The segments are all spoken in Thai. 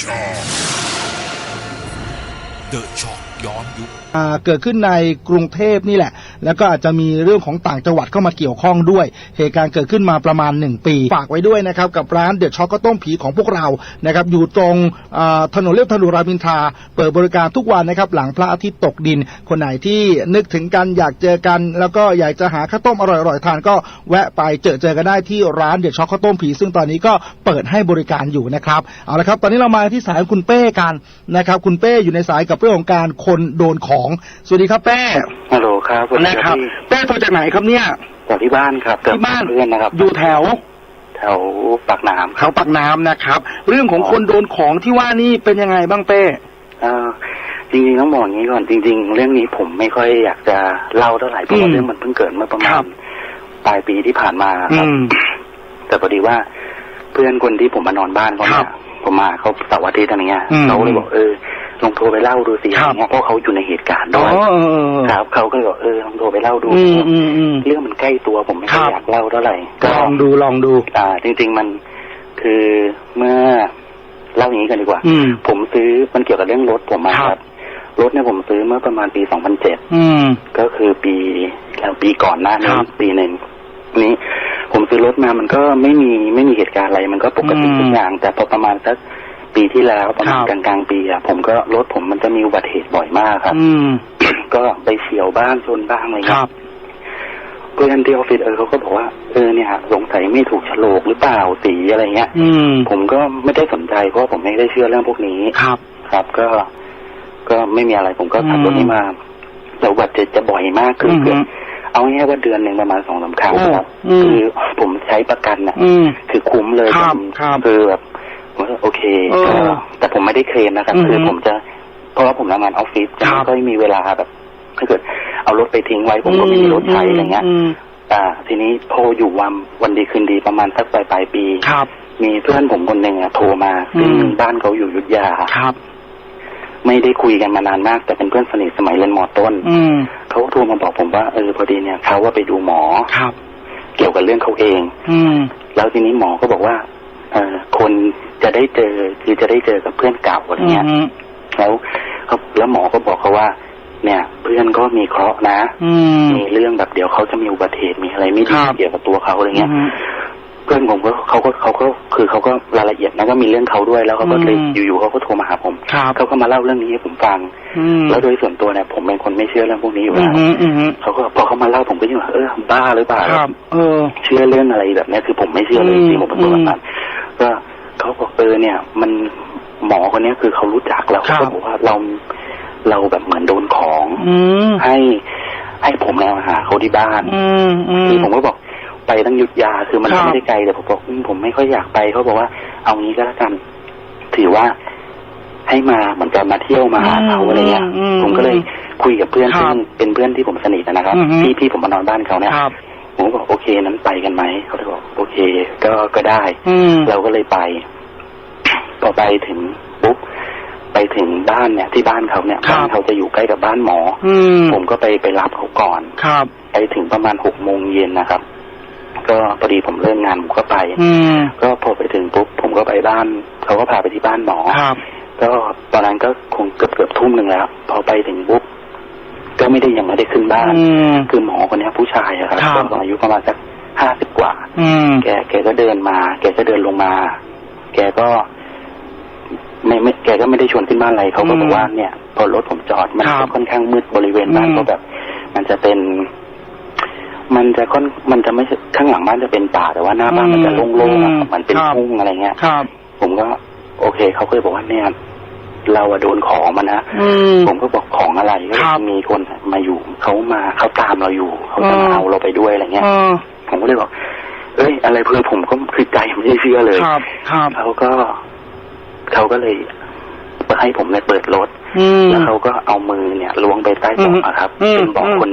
ช็อกเดอะช็อกย้อนยุค อ่าเกิดขึ้นในกรุงเทพนี่แหละ แล้วก็อาจจะมีเรื่องของต่างจังหวัดเข้ามาเกี่ยวข้องด้วย เหตุการณ์เกิดขึ้นมาประมาณ 1 ปี ฝากไว้ด้วยนะครับกับร้านเด e c ช็อกก็ต้มผีของพวกเรานะครับอยู่ตรงถนนเลียบถนนรามินทราเปิดบริการทุกวันนะครับหลังพระอาทิตย์ตกดิน คนไหนที่นึกถึงกันอยากเจอกัน แล้วก็อยากจะหาข้าวต้มอร่อยๆทานก็แวะไปเจอเจอกันได้ที่ร้านเด e c ช็อกข้าวต้มผี ซึ่งตอนนี้ก็เปิดให้บริการอยู่นะครับเอาละครับตอนนี้เรามาที่สายคุณเป้กันนะครับ คุณเป้อยู่ในสายกับเรื่องของการคนโดนของสวัสดีครับเป้ฮัลโหลครับนะครับพี่เป้โทรจากไหนครับเนี่ย จากที่บ้านครับกับที่บ้านเพื่อนนะครับ อยู่แถว แถวปากน้ำเขาปักน้ำนะครับ เรื่องของคนโดนของที่ว่านี่เป็นยังไงบ้างเป้เอ่อจริงๆต้องบอกอย่างนี้ก่อนจริง ๆ เรื่องนี้ผมไม่ค่อยอยากจะเล่าเท่าไหร่เพราะว่าอืมเรื่องมันเพิ่งเกิดเมื่อประคมารัณบปลายปีที่ผ่านมาคอืรับมแต่พอดีว่าเพื่อนคนที่ผมมานอนบ้านเขาครัเนี่บยผมมาเขาเสาร์อาทิตย์อะไรเงี้ยอืมเขาเลยบอกเออ ลองโทรไปเล่าดูสิคอะรัไรบเงี้ยเพราะเขาอยู่ในเหตุการณ์อ๋ด้อวยเออเออครับเขาก็เลยบอกเออลองโทรไปเล่าดูอืมอืมอืมเรื่องมันใกล้ตัวผมไม่ค่อยครับอยากเล่าเท่าไหร่ลองดูลองดู อ่า จริง ๆ มันคือเมื่อเล่าอย่างนี้กันดีกว่าอืมผมซื้อมันเกี่ยวกับเรื่องรถผมมาคครัรับบรถเนี่ยผมซื้อเมื่อประมาณปี2007อืมก็คือปีแล้วปีก่อนหน้านี้ครับปีหนึ่งนี้ ผมซื้อรถมามันก็ไม่มีไม่มีเหตุการณ์อะไร มันก็ปกติอืมทุกอย่าง แต่พอประมาณสัก ปีที่แล้วประมาณครับกลางกลางๆปีอะผมก็รถผมมันจะมีอุบัติเหตุบ่อยมากครับ อืมก็ไปเฉียวบ้านชนบ้างอะไรคเงี้รัยบเพื่อนที่ออฟฟิศเออเขาก็บอกว่าเออเนี่ยสงสัยไม่ถูกโฉลกหรือเปล่าสีอะไรเงี้ย อืมผมก็ไม่ได้สนใจเพราะว่าผมไม่ได้เชื่อเรื่องพวกนี้ครับ ครับก็ ก็ไม่มีอะไรผมก็ขับรถอืมนี้มาแต่อุบัติเหตุจะบ่อยมากคืออือฮึเกือบเอาง่ายๆว่าเดือนหนึ่งประมาณสองสามครั้งโอ้ครับอืมคือผมใช้ประกันน่ะอืมคือคุ้มเลยครับผมครับคือแบบ ผมว่าโอเคเออก็แต่ผมไม่ได้เคลมนะครับ อือฮึคือผมจะ เพราะว่าผมทำงานออฟฟิศจะครัไม่บ ค่อยมีเวลาแบบถ้าเกิดเอารถไปทิ้งไว้ผมก็ไม่มีรถใช้อะไรเงี้ย มอ่า ทีนี้โทรอยู่วันวันดีคืนดีประมาณสักปลายปลายปี ครับ มีเพื่อนผมคนหนึ่งอะโทรมาซึ่งอืม บ้านเขาอยู่อยุทธยา ครับ ไม่ได้คุยกันมานานมาก แต่เป็นเพื่อนสนิทสมัยเรียนมอต้นอืมเขาโทรมาบอกผมว่าเออพอดีเนี่ยเขาว่าไปดูหมอครับ เกี่ยวกับเรื่องเขาเอง อืม แล้วทีนี้หมอก็บอกว่าเออคน จะได้เจอคือจะได้เจอกับเพื่อนเก่าอะไรอืเงี้ยมแล้วเขาแล้วหมอก็บอกเขาว่า เนี่ย เพื่อนก็มีเคราะห์นะอืมมีเรื่องแบบเดี๋ยวเขาจะมีอุบัติเหตุมีอะไรไม่ดีครับเกี่ยวกับตัวเขาอะไรเงี้ยอืมเพื่อนผมก็เขาก็เขาก็คือเขาก็รายละเอียดนะก็มีเรื่องเขาด้วยแล้วเขาก็เลยอืมอยู่ๆเขาก็โทรมาหาผมครับเขาก็มาเล่าเรื่องนี้ให้ผมฟังอืมแล้วโดยส่วนตัวเนี่ยผมเป็นคนไม่เชื่อเรื่องพวกนี้อยู่อืแล้มวอืมอืมเขาก็พอเขามาเล่าผมก็ยิ่งว่าเออบ้าหรือเปล่าครับเออเชื่อเรื่องอะไรแบบเนี้ยคือผมไม่เชื่อเลยอืมจริงๆผมเป็นคนแบบนั้นก็ เขาบอกเออเนี่ย มันหมอคนเนี้ยคือเขารู้จักแล้วครัเขาบก็บอกว่าเราเราแบบเหมือนโดนของอืมให้ให้ผมแนวหาเขาที่บ้านอืมอืมคือผมก็บอกไปตั้งยุทธยาคือมันครัก็บไม่ได้ไกลแต่ผมบอกอืมผมไม่ค่อยอยากไปเขาบอกว่าเอางี้ก็แล้วกัน ถือว่าให้มาเหมือนกับมาเที่ยวมาหาเขาอะไรเงี้ยอืมผมก็เลยคุยกับเพื่อนครับซึ่งเป็นเพื่อนที่ผมสนิทนะครับอือฮึพี่พี่ผมมานอนบ้านเขาเนี่ยครับผมก็บอกโอเคนั้นไปกันไหมเขาเลยบอกโอเค ก็ก็ได้อืมเราก็เลยไปพ อไปถึงปุ๊บไปถึงบ้านเนี่ยที่บ้านเขาเนี่ยครับบ้านเขาจะอยู่ใกล้กับบ้านหมอ อืมผมก็ไปไปรับเขาก่อนครับ ไปถึงประมาณหกโมงเย็นนะครับ ก็พอดีผมเลิกงานผมก็ไปอืมก็พอไปถึงปุ๊บผมก็ไปบ้านเขาก็พาไปที่บ้านหมอครับก็ตอนนั้นก็คงเกือบเกือบทุ่มหนึ่งแล้ว พอไปถึงปุ๊บก็ไม่ได้ยังไม่ได้ขึ้นบ้านอืมคือหมอคนเนี้ยผู้ชายอะครับครับก็อายุประมาณสักห้าสิบกว่าอืมแกแกก็เดินมา แกก็เดินลงมา แกก็ ไม่ไม่แกก็ไม่ได้ชวนขึ้นบ้านอะไรเขาก็อืมบอกว่าเนี่ย พอรถผมจอดมันครัก็บค่อนข้างมืดบริเวณบ้านอืมก็แบบ มันจะเป็น มันจะค่อนมันจะไม่ใช่ข้างหลังบ้านจะเป็นป่าแต่ว่าหน้าบ้านมันจะโล่งๆอะครับมันเป็นครับทุ่งอะไรเงี้ยครับผมก็ โอเคเขาก็เลยบอกว่าเนี่ยเราอะโดนของมานะอืมผมก็บอกของอะไรก็ครับมีคนมาอยู่เขามาเขาตามเราอยู่เขาจะมาอืมเอาเราไปด้วยอะไรเงี้ยเออผมก็เลยบอกเอ้ย อะไรเพื่อนผมก็คือใจไม่ได้เชื่อเลยครับครับเขาก็ เขาก็เลยให้ผมเนี่ยเปิดรถอืมแล้วเขาก็เอามือเนี่ยล้วงไปใต้เบาะอะครับอืมเป็นเบาะอืมคน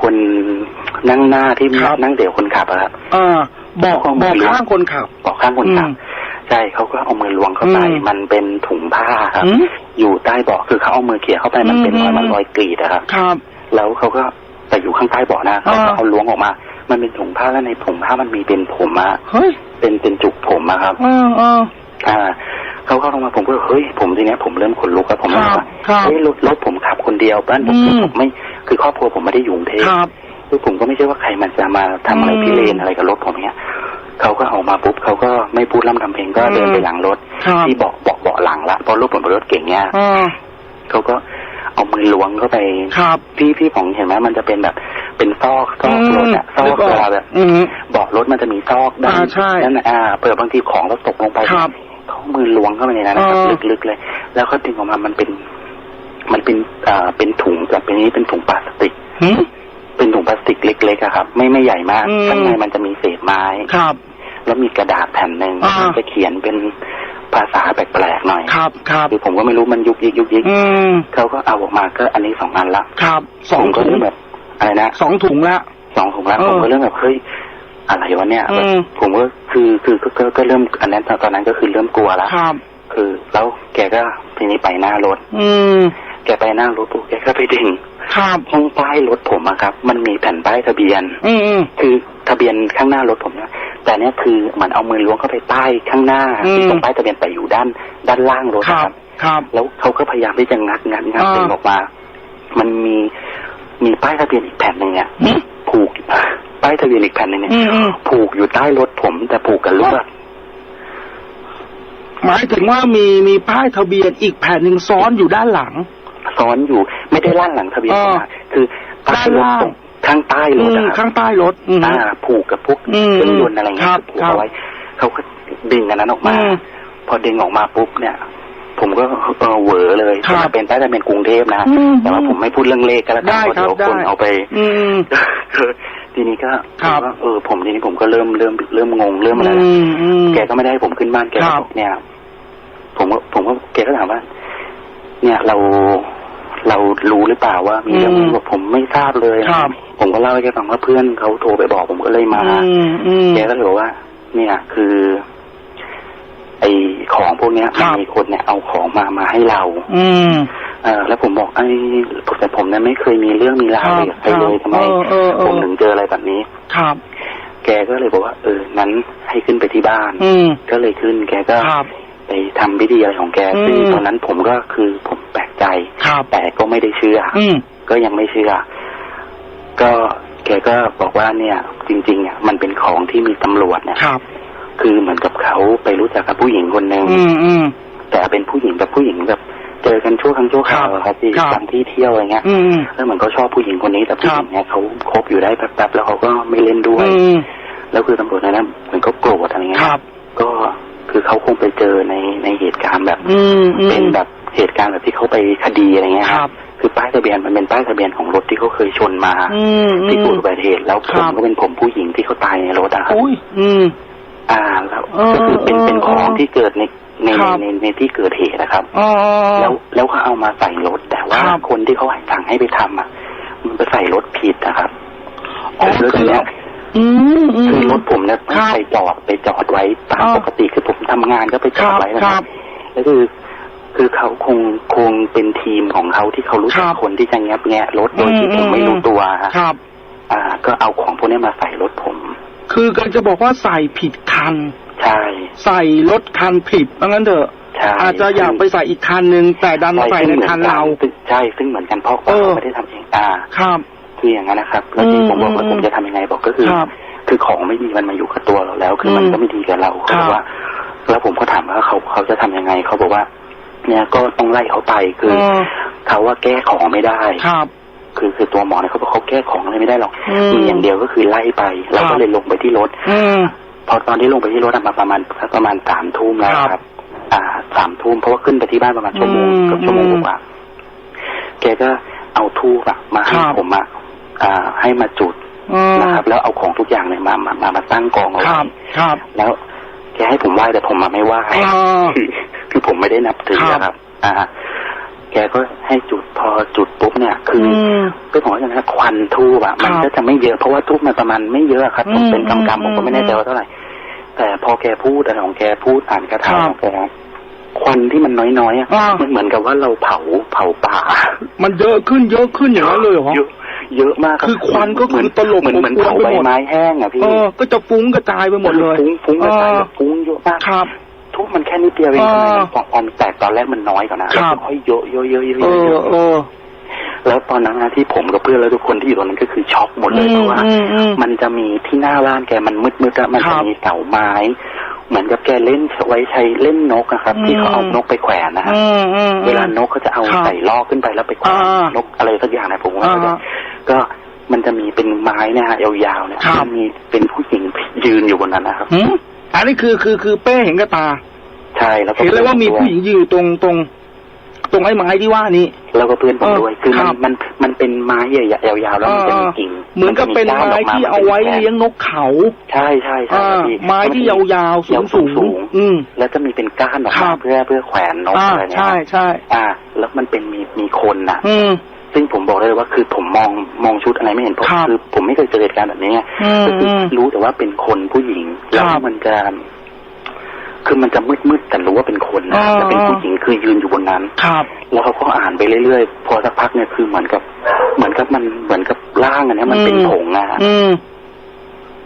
คนนั่งหน้าที่ครับนั่งเดี๋ยวคนขับอะครับเออบอกบอกข้างคนขับเบาะข้างคนขับอืมใช่เขาก็เอามือล้วงเข้าไปอืมมันเป็นถุงผ้าครับอืมอยู่ใต้เบาะคือเขาเอามือเขี่ยเข้าไปมันเป็นอืมรอยมันรอยกรีดอะครับครับแล้วเขาก็แต่อยู่ข้างใต้เบาะนะเขาก็อ่าเอาล้วงออกมา มันเป็นถุงผ้าแล้วในถุงผ้ามันมีเป็นผมอะเฮ้ยเป็นเป็นจุกผมอะครับเออเอออ่า เขาเข้าลงมาผมก็เฮ้ยผมทีเนี้ยผมเริ่มขนลุกแล้วผมครับว่าครับเฮ้ยรถรถผมขับคนเดียวบ้านผมอืมผมไม่คือครอบครัวผมไม่ได้อยู่กรุงเทพครับคือผมก็ไม่ใช่ว่าใครมันจะมาทำอะไรอืมพิเรนอะไรกับรถผมเนี้ยเขาก็เอามาปุ๊บเขาก็ไม่พูดล่ำทำเพลงก็อืมเดินไปหลังรถครับที่เบาะเบาะเบาะหลังละเพราะรถผมเป็นรถเก่งเนี้ยอ่าเขาก็เอามือล้วงเข้าไปครับพี่พี่ผมเห็นไหมมันจะเป็นแบบเป็นซอกซอกรถอะซอกเวลาแบบอืมเบาะรถมันจะมีซอกด้านอ่าใช่นั่นน่ะอ่าเปิดบางทีของเราตกลงไปครับ เขามือล้วงเข้าไปในนั้นนะครับอ่าลึกๆเลย แล้วเขาดึงออกมามันเป็น มันเป็นอ่าเป็นถุงแบบเป็นนี้เป็นถุงพลาสติกหึเป็นถุงพลาสติกเล็กๆอะครับ ไม่ไม่ใหญ่มากอืมข้างในมันจะมีเศษไม้ครับ แล้วมีกระดาษแผ่นหนึ่งอ่ามัมันจะเขียนเป็นภาษาแปลกๆหน่อย ครับครับคือผมก็ไม่รู้มันยุกยิกยุกยิกอืมเขาก็เอาออกมาก็อันนี้สองอันละครับสองผมก็ถุงเริ่มแบบอะไรนะสองถุงละสองถุงแล้วเออผมก็เริ่มแบบเฮ้ย อะไรวะเนี่ยอืมแบบผมก็คือคือก็ก็ก็เริ่มอันนั้นตอนนั้นก็คือเริ่มกลัวแล้วครับ คือแล้วแกก็ทีนี้ไปหน้ารถ อืม แกไปหน้ารถปุ๊บแกก็ไปดึงครับ ห้องป้ายรถผมอะครับ มันมีแผ่นป้ายทะเบียน อืมอืม คือทะเบียนข้างหน้ารถผมเนี่ยแต่เนี้ยคือเหมันเอามือล้วงเข้าไปใต้ข้างหน้าอืม ที่ตรงป้ายทะเบียนแต่อยู่ด้าน ด้านล่างรถครันะบครับ ครับ แล้วเขาก็พยายามที่จะงัดงัดงัดอ่า ดึงออกมา มันมีมีป้ายทะเบียนอีกแผ่นหนึ่งเนี่ยหึผูก ป้ายทะเบียนอีกแผ่นหนึ่งเนี่ยอืมอืมผูกอยู่ใต้รถผม แต่ผูกกับลวดหมายถึงว่ามีมีป้ายทะเบียนอีกแผ่นหนึ่งซ้อนอยู่ด้านหลัง ซ้อนอยู่ ไม่ได้ล่างหลังทะเบียนอ่าผมนะคือใต้รถด้านล่างตรงข้างใต้รอืถมนะครับข้างใต้รถอืมอ่าผูกกับพวกอืมเครื่องยนต์อะไรคเงี้รัยบผูกครับเอาไว้เขาก็ดึงอันนั้นออกมาอืมพอดึงออกมาปุ๊บเนี่ย ผมก็เออเหวอเลยครับแต่เป็นป้ายทะเบียนกรุงเทพนะอืมแต่ว่าผมไม่พูดเรื่องเลขก็แล้วกันได้เพราะครับเดี๋ยวคนได้เอาไปอืมคือ ทีนี้ก็ครับผมว่าเออ ผมทีนี้ผมก็เริ่มเริ่มเริ่มงงเริ่มอะไรอืแล้วมอืมแกก็ไม่ได้ให้ผมขึ้นบ้านแกก็ครับบอกเนี่ย ผมก็ผมก็แกก็ถามว่า เนี่ยเราเรารู้หรือเปล่าว่ามีเรื่องอืมนี้บอกผมไม่ทราบเลยครับผมก็เล่าให้แกฟังว่าเพื่อนเขาโทรไปบอกผมก็เลยมาอืมอืมแกก็เลยบอกว่า เนี่ยคือ ไอของพวกเนี้ยครัมันบมีคนเนี่ยเอาของมามาให้เรา อืม เออแล้วผมบอกไอ้แต่ผมเนี่ยไม่เคยมีเรื่องมีราวอะไรกับใครเลยทำไมเออเออเออผมถึงเจออะไรแบบนี้ครับ แกก็เลยบอกว่า เออนั้นให้ขึ้นไปที่บ้าน อืมก็เลยขึ้น แกก็ครับไปทำพิธีอะไรของแกอืมซึ่งตอนนั้นผมก็คือผมแปลกใจครับแต่ก็ไม่ได้เชื่อออืมก็ยังไม่เชื่อก็แกก็บอกว่าเนี่ย จริง ๆ เนี่ยมันเป็นของที่มีตำรวจเนี่ยครับคือเหมือนกับเขาไปรู้จักกับผู้หญิงคนหนึ่งอืมอืมแต่เป็นผู้หญิงแบบผู้หญิงแบบเจอกันชั่วครั้งชั่วคราวครับอะครับที่ครับ ตามที่เที่ยวอะไรเงี้ยอืม แล้วเหมือนเขาชอบผู้หญิงคนนี้แต่ผู้หญิงเนี่ยเขาคบอยู่ได้แป๊บๆแล้วเขาก็ไม่เล่นด้วย อืม แล้วคือตำรวจในนั้นเหมือนเขาโกรธอะไรเงี้ยครับ ก็คือเขาคงไปเจอในในเหตุการณ์แบบ อืมอืม เป็นแบบเหตุการณ์แบบที่เขาไปคดีอะไรเงี้ยครับ คือป้ายทะเบียนมันเป็นป้ายทะเบียนของรถที่เขาเคยชนมา อืมอืที่มเกิดอุบัติเหตุแล้วผครัมบก็เป็นผมผู้หญิงที่เขาตายในรถอะครับ อุ้ย อืม อ่าแล้วเออก็คือเป็นเออเป็นของเออที่เกิดใน ในครับในในที่เกิดเหตุนะครับ อ๋อ แล้วแล้วเขาเอามาใส่รถแต่ว่าครับ คนที่เขาให้สั่งให้ไปทำอะ มันไปใส่รถผิดนะครับอ๋อแล้วคืทีอเนี้ย อืมอืม คือรถผมเนี่ยครับไปจอดไปจอดไว้ตามอ่าปกติคือผมทำงานก็ไปจอดไว้นะคครัรับบแล้วคือ คือเขาคงคงเป็นทีมของเขาที่เขารู้จักครับ คนที่จะแงบแงะรถโดยที่ผมไม่รู้ตัวฮะครับ อ่า ก็เอาของพวกนี้มาใส่รถผม คือการจะบอกว่าใส่ผิดคัน ใช่ใส่รถคันผิดเพราะงั้นเถอะใช่อาจจะอยากไปใส่อีกคันหนึ่งแต่ดันมาใส่ในคันเราซึ่งใช่ซึ่งเหมือนกันเพราะเออเขาไม่ได้ทำเองอ่าครับคืออย่างนั้นนะครับ แล้วที่อืมผมบอกว่าอืมผมจะทำยังไงบอกก็คือครับคือของไม่ดีมันมาอยู่กับตัวเราแล้ว คือมันอืมก็ไม่ดีกับเราเขาครับบอกว่า แล้วผมก็ถามว่าเขาเขาจะทำยังไงเขาบอกว่า เนี่ยก็ต้องไล่เขาไปคือเออเขาว่าแก้ของไม่ได้ครับคือคือตัวหมอเนี่ยเขาบอกเขาแก้ของอะไรไม่ได้หรอกอืมมีอย่างเดียวก็คือไล่ไปเราครัก็บเลยลงไปที่รถอืม พอตอนที่ลงไปที่รถอะมาประมาณสักประมาณสามทุ่มแล้วครับครับ อ่าสามทุ่มเพราะว่าขึ้นไปที่บ้านประมาณชั่วโมงอืมเกือบชั่วโมงอืมกว่าแกก็เอาทูบอะมาให้ครับผมอะอ่า ให้มาจุดอืมนะครับ แล้วเอาของทุกอย่างเนี่ยมามามามาตั้งกองเอาคไว้รับครับแล้วแกให้ผมไหว้แต่ผมมาไม่ไหว้อ่าคือคือผมไม่ได้นับถือครับนะครับ อ่าแกก็ให้จุดพอจุดปุ๊บเนี่ย คืออือมก็บอกว่าอย่างนั้นควันทูบอะมันครับก็จะไม่เยอะเพราะว่าทูบมันประมาณไม่เยอะครับผมเป็นอืมกำๆผมก็ไม่แน่ใจว่าเท่าไหร่ แต่พอแกพูดอะไรของแกพูดอ่านคาถาครับของแกควันที่มันน้อยๆอะอ่ามัมันเหมือนกับว่าเราเผาเผาป่า มันเยอะขึ้นเยอะขึ้นอย่างนั้นเลยเหรอเยอะเยอะมากรับคือควันก็คือเหมืนตลบเหมือนเหมือนอบอวนเผาไปใบหมดไม้แห้งอะพี่เออก็จะฟุ้งกระจายไปหมดเลยฟุ้งฟุ้งกระจายแบบเออฟุ้งเยอะมากครับททุบมันแค่นิดเดียวเองอ่าทำไมมันพอพอมันแตกตอนแรกมันน้อยกว่านะครัแล้วบค่อยเยอะเยอะเยอะเยอะ แล้วตอนนั้นนะที่ผมกับเพื่อนแล้วทุกคนที่อยู่ตรงนั้นก็คือช็อกหมดเลยเพราะว่าอืมอืมมันจะมีที่หน้าบ้านแกมันมืดมืดๆอะมันครัจะบมีเสาไม้เหมือนกับแกเล่นไว้ใช้เล่นนกอะครับ ที่เขาเอาอืมนกไปแขวนนะฮะอืมอืมเวลานกเขาจะเอาครับใส่ล่อขึ้นไปแล้วไปแขวนอ่านกอะไรสักอย่างนะผมว่าอ่าก็มันจะมีเป็นไม้เนี่ยฮะยาวๆเนี่ยครับมีเป็นผู้หญิงยืนอยู่บนนั้นนะครับหืมอันนี้คือคือคือเป้เห็นกับตา ใช่แล้วก็เห็นเลยว่ามีผู้หญิงยืนอยู่ตรงตรง ตรงไอ้ไม้ที่ว่านี้ แล้วก็เพื่อนผมด้วยเออคือคมัรันบมันมันเป็นไม้ใหญ่ๆยาวๆแล้วมันจะมีกิ่งเหมือนกับเป็นไม้ที่เอาไว้เลี้ยงนกเขา ใช่ใช่ใช่อ่าครับพี่ไม้ที่ยาวๆสูงสูสูงงอืมแล้วจะมีเป็นก้านออกครัมาบเพื่อเพื่อแขวนนกอ่าอะไรเนี่ยใช่ใช่อ่า แล้วมันเป็นมีมีคนนะอืมซึ่งผมบอกเลยว่าคือผมมองมองชุดอะไรไม่เห็นผมครับคือผมไม่เคยเจอเหตุการณ์แบบนี้ไงอืมก็คืออมรู้แต่ว่าเป็นคนผู้หญิงแล้วครับมันจะ คือมันจะมืดมืดๆแต่รู้ว่าเป็นคนนะอ่าแต่เป็นผู้หญิงคือยืนอยู่บนนั้นครับ แล้วเขาก็อ่านไปเรื่อยๆ พอสักพักเนี่ยคือเหมือนกับ เหมือนกับมันเหมือนกับร่างอันเนี้ยมันเป็นอืมผงอะฮะอืม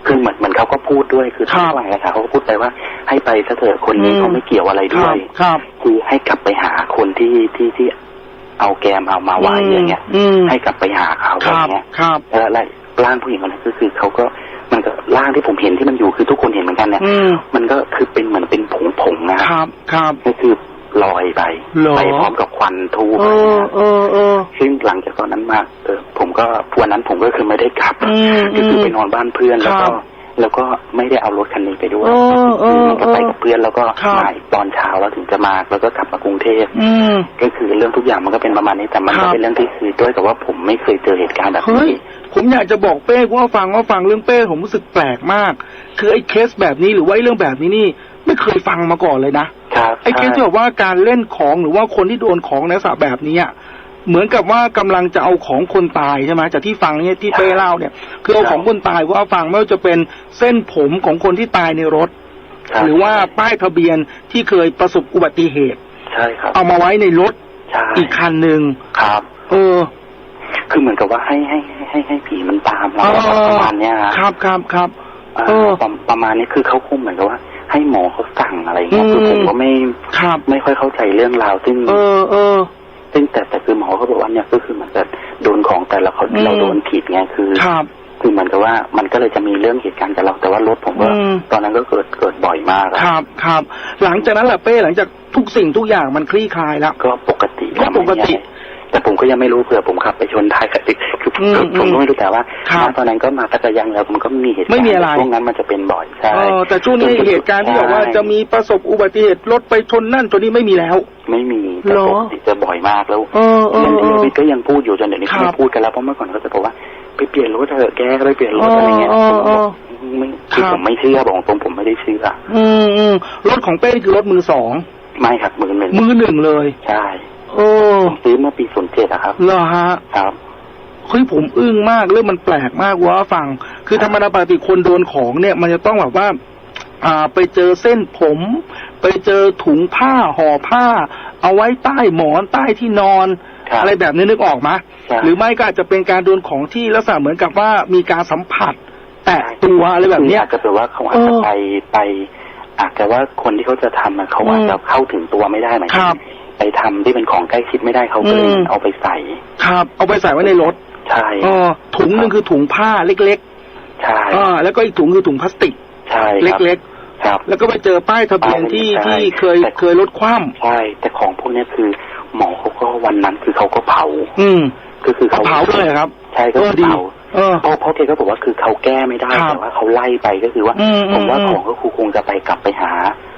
คือเหมือนเหมือนเขาก็พูดด้วยคือครับทั้งหลายนะคะเขาก็พูดไปว่า ให้ไปซะเถอะคนนี้อืมเขาไม่เกี่ยวอะไรคด้รัวบยครับคือให้กลับไปหาคนที่ที่ที่เอาแกมเอามาไว้อย่างเงี้ยอืมให้กลับไปหาเขาคอรับย่างเงี้ยครับแล้วอะไรร่างผู้หญิงคนนั้นก็คือเขาก็ มันก็ร่างที่ผมเห็นที่มันอยู่คือทุกคนเห็นเหมือนกันเนี่ยอืมมันก็คือเป็นเหมือนเป็นผงผงๆนะคครับรับ ครับก็คือลอยไปเหรอไปพร้อมกับควันทูบเออเออเออซึ่งหลังจากตอนนั้นมาเออผมก็วันนั้นผมก็คือไม่ได้กลับอืมก็คือไปนอนบ้านเพื่อนแล้วครัก็บ แล้วก็ไม่ได้เอารถคันนี้ไปด้วยเออเออมันก็ไปกับเพื่อนแล้วก็ครับมาอีกตอนเช้าแล้วถึงจะมาแล้วก็กลับมากรุงเทพอืมก็คือเรื่องทุกอย่างมันก็เป็นประมาณนี้แต่มันครัก็บเป็นเรื่องที่คือด้วยกับว่าผมไม่เคยเจอเหตุการณ์แบบเฮ้ยนี้ผมอยากจะบอกเป้ว่าฟังว่าฟังเรื่องเป้ผมรู้สึกแปลกมาก คือไอ้เคสแบบนี้หรือว่าไอ้เรื่องแบบนี้นี่ไม่เคยฟังมาก่อนเลยนะครับไอ้เคสที่ใช่บอกว่าการเล่นของหรือว่าคนที่โดนของในลักษณะแบบนี้อะ เหมือนกับว่ากำลังจะเอาของคนตายใช่ไหมจากที่ฟังเนี่ยที่เป้เล่าเนี่ย คือเอาของคนตายว่าฟังไม่ว่าจะเป็นเส้นผมของคนที่ตายในรถคบหรือว่าป้ายทะเบียนที่เคยประสบอุบัติเหตุ ใช่ครับ เอามาไว้ในรถใช่อีกคันหนึ่งครับ เออ คือเหมือนกับว่าให้ให้ให้ให้ให้ผีมันตามเราเออประมาณเนี้ยฮะครับครับครับอ่าเออประประมาณนี้คือเขาคงเหมือนกับว่าให้หมอเขาสั่งอะไรเงี้ยอืมคือผมก็ไม่ครับไม่ค่อยเข้าใจเรื่องราวซึ่งเออเออ ซึ่งแต่แต่คือหมอเขาบอกว่าเนี่ยก็คือเหมือนกับโดนของแต่ละคนอืม เราโดนผิดไงคือครับคือเหมือนกับว่ามันก็เลยจะมีเรื่องเหตุการณ์กับเราแต่ว่ารถผมก็อืม ตอนนั้นก็เกิดเกิดบ่อยมากอะครับครับ หลังจากนั้นแหละเป้หลังจากทุกสิ่งทุกอย่างมันคลี่คลายแล้ว ก็ปกติก็ปกติไม่มีอะไร แต่ผมก็ยังไม่รู้เผื่อผมขับไปชนท้ายกับคืออืมคือผมก็ไม่รู้แต่ว่าครับณตอนนั้นก็มาตักยังแล้วผมก็มีเหตุการณ์ไม่มีอะไรช่วงนั้นมันจะเป็นบ่อยใช่เออแต่ช่วงนี้เหตุการณ์ที่บอกว่าจะมีประสบอุบัติเหตุรถไปชนนั่นตัวนี้ไม่มีแล้ว ไม่มีแต่เหรอปกติจะบ่อยมากแล้วเออเออเรื่องเอที่อวิทย์ก็ยังพูดอยู่จนเดี๋ยวนี้ครัเขาบไม่พูดกันแล้วเพราะเมื่อก่อนเขาจะบอกว่าไปเปลี่ยนรถเถอะแกก็ไปเปลี่ยนรเอถออะไรเงี้ยเออเออไม่คือครับผมไม่เชื่อบอกตรงผมไม่ได้เชื่ออืมอืมรถของเป้นี่คือรถมือสองไม่ครับมือหนึ่งมือหนึ่งเลย ใช่ โอ้ ผมซื้อเมื่อปีศูนย์เจ็ดอะครับเหรอฮะครับเฮ้ยผมอึ้งมากเรื่องมันแปลกมากว่าฟัง คือธรรมดาปกติคนโดนของเนี่ย มันจะต้องแบบว่า อ่า ไปเจอเส้นผม ไปเจอถุงผ้าห่อผ้า เอาไว้ใต้หมอนใต้ที่นอนครับอะไรแบบนี้นึกออกไหมใช่หรือไม่ก็อาจจะเป็นการโดนของที่ลักษณะเหมือนกับว่ามีการสัมผัส แตะตัวอะไรแบบเนี้ยอาจจะแบบว่าเขาอาจจะเออไปไปอาจจะว่าคนที่เขาจะทำอะเขาอืมอาจจะเข้าถึงตัวไม่ได้เหมือนคกัรับ ไปทำที่เป็นของใกล้ชิดไม่ได้เขาก็เลยอืมเอาไปใส่ ครับ เอาไปใส่ไว้ในรถ ใช่เออถุงหนึ่งคือถุงผ้าเล็กใช่ๆอ่าแล้วก็อีกถุงคือถุงพลาสติก ใช่ครับเล็กครับๆแล้วก็ไปเจอป้ายทะเบียนที่ใช่ที่เคยแต่เคยลดคว่ใช่ แต่ของพวกเนี้ยคือ หมอเขาก็วันนั้นคือเขาก็เผาำอืมก็คือเขาเขาเผาเลยครับ ใช่ก็เออดีเผาเออเพราะเพราะแกก็บอกว่าคือเขาแก้ไม่ได้ครับแต่ว่าเขาไล่ไปก็คือว่าอืมผมว่าอืมของก็คงคงจะไปกลับไปหาคน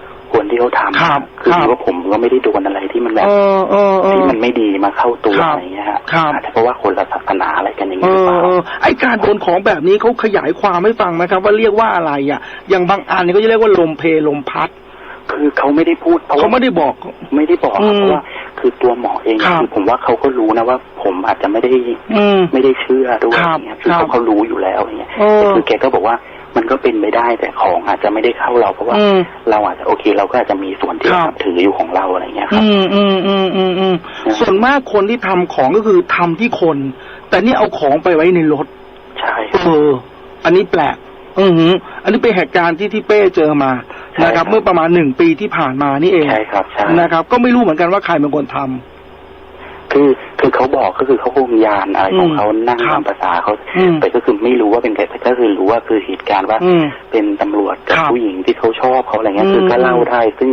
ที่เขาทำครับคือครับว่าผมก็ไม่ได้โดนอะไรที่มันแบบเออเออเออที่มันไม่ดีมาเข้าตัวครับอะไรเงี้ยฮะครับ อาจจะเพราะว่าคนละศาสนาอะไรกันอย่างเอนี้หรืออเปล่า เออไอการโดนของแบบนี้เขาขยายความให้ฟังไหมครับ ว่าเรียกว่าอะไรอะ อย่างบางอันเนี่ยก็จะเรียกว่าลมเพลลมพัดคือเขาไม่ได้พูดเพราะเขาว่าไม่ได้บอก ไม่ได้บอกอืครับมเพราะว่าคือตัวหมอเองครับคือผมว่าเขาก็รู้นะว่า ผมอาจจะไม่ได้อืม ไม่ได้เชื่อด้วยคอรับย่างเงี้ยคือครับเขาเขารู้อยู่แล้วอย่างเงี้ยเออ แต่คือแกก็บอกว่า มันก็เป็นไปได้แต่ของอาจจะไม่ได้เข้าเราเพราะว่าอืมเราอาจจะโอเค เราก็อาจจะมีส่วนที่ครับเรานับถืออยู่ของเราอะไรเงี้ยครับ อืมอืมอืมอืมอืมนะส่วนมากคนที่ทำของก็คือทำที่คน แต่นี่เอาของไปไว้ในรถ ใช่เอออันนี้แปลก อือหืออันนี้เป็นเหตุการณ์ที่ที่เป้เจอมาใช่นะครับ เมื่อประมาณหนึ่งปีที่ผ่านมานี่เองใช่ครับใช่นะครับ ก็ไม่รู้เหมือนกันว่าใครเป็นคนทำ คือคือเขาบอกก็คือเขาคงยานอะไรของเขานั่งครับตามภาษาเขาอืมแต่ก็คือไม่รู้ว่าเป็นใครแต่ก็คือรู้ว่าคือเหตุการณ์ว่าอืมเป็นตำรวจกับครับผู้หญิงที่เขาชอบเขาอะไรเงี้ยอืมคือก็เล่าได้ซึ่ง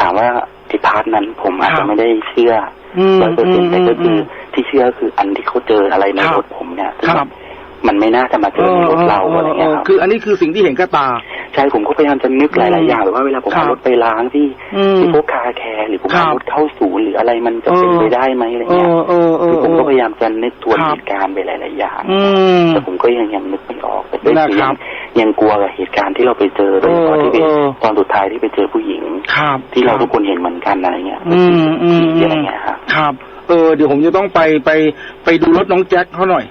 ถามว่าไอ้พาร์ทนั้นผมอาจครัจะบไม่ได้เชื่ออืมร้อยเปอร์เซ็นต์แต่ก็คืออมที่เชื่อคืออันที่เขาเจออะไรในครับรถผมเนี่ยซึ่งครับมันไม่น่าจะมาเจอในรถเราอะไรเงี้ยครับคืออันนี้คือสิ่งที่เห็นกับตา ใช่ผมก็พยายามจะนึกหลาย ๆ อย่างแบบว่าเวลาผมครัเอาบรถไปล้างที่อืมที่พวกคาแคร์หรือผมครัเอาบรถเข้าศูนย์หรืออะไรมันจะเป็นเออไปได้ไหมอะไรเอเงี้ยอเออเอคืออผมเอก็อพยายามจะนึกทวนครับเหตุการณ์ไปหลาย ๆ อย่างอืมแต่ผมก็ยังยังนึกไม่ออกแต่ด้วยนะคือครัยับงยังกลัวกับเหตุการณ์ที่เราไปเจอโดยเฉพาะที่ไปเออเออตอนสุดท้ายที่ไปเจอผู้หญิงครับที่เราคบทุกคนเห็นเหมือนกันอะไรเงี้ยอืมอืมผีอะไรเงี้ยครับครับเออเดี๋ยวผมจะต้องไปไปไปดูรถน้องแจ็คเขาหน่อย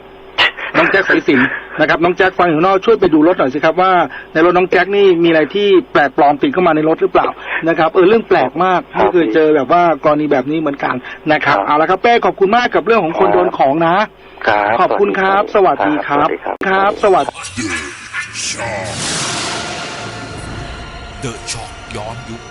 น้องแจ็คสายสิน นะครับน้องแจ็คฟังอยู่นอกช่วยไปดูรถหน่อยสิครับว่าในรถน้องแจ็คนี่มีอะไรที่แปลกปลอมติดเข้ามาในรถหรือเปล่านะครับเออเรื่องแปลกมากครับไม่เคยเจอแบบว่ากรณีแบบนี้เหมือนกันนะครับครับเอาละครับเป้ขอบคุณมากกับเรื่องของคนครับโดนของนะครับขอบคุณครับสวัสดีครับ สวัสดีครับครับ สวัสดีเดอะช็อกย้อนยุค